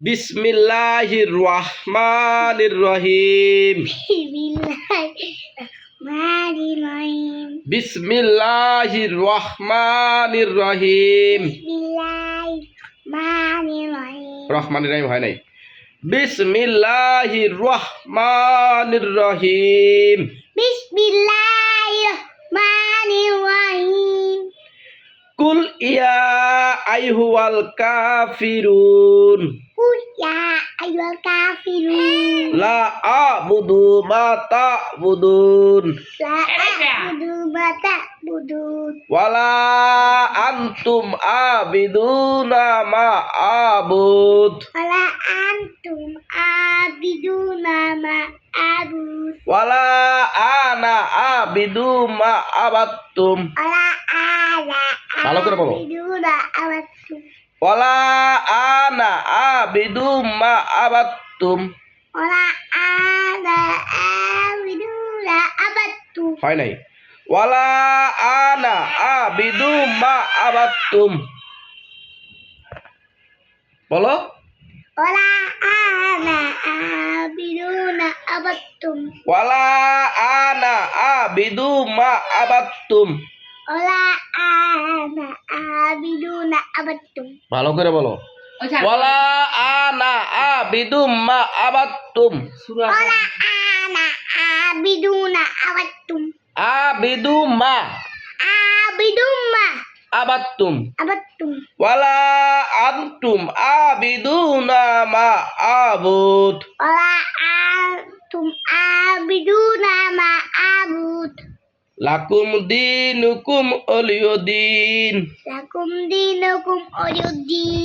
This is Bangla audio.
বিসমিল্লাহির রহমানির রহিম Bismillahirrahmanirrahim. বিসমিল্লাহির রহমানির রহিম Bismillahirrahmanirrahim. রহমানির রহিম হয় নাই বিসমিল্লাহির রহমানির রহিম Bismillahirrahmanirrahim. Cool yeah আইহুয়াল Kafirun Qul ya ayyuhal La a budu mata budun. La eh, a budu mata budun. Wala antum abiduna ma abud. Wala antum abiduna ma abud. Wala ana abidu ma abatum. Wala ana abiduna abatum. ওয়ালা আনা আবিদু মা আবাত্তুম Wala ala abiduna abattum. হয় নাই ওয়ালা আনা আবিদু মা আবাত্তুম বলো Wala ana abiduna abattum. ওয়ালা আনা আবিদু মা আবাত্তুম abiduna abattum. ভালো করে বলো ওয়ালা আনা আবিদু মা আবাত্তুম Wala ana abiduna abattum. আবিদু মা Abiduma আবাত্তুম abattum. ওয়ালা আনতুম আবিদুনা মা আবুদ antum abiduna ma abud. লাকুম দিনুকুম অলিয়দিন Lakum dinukum waliyuddin.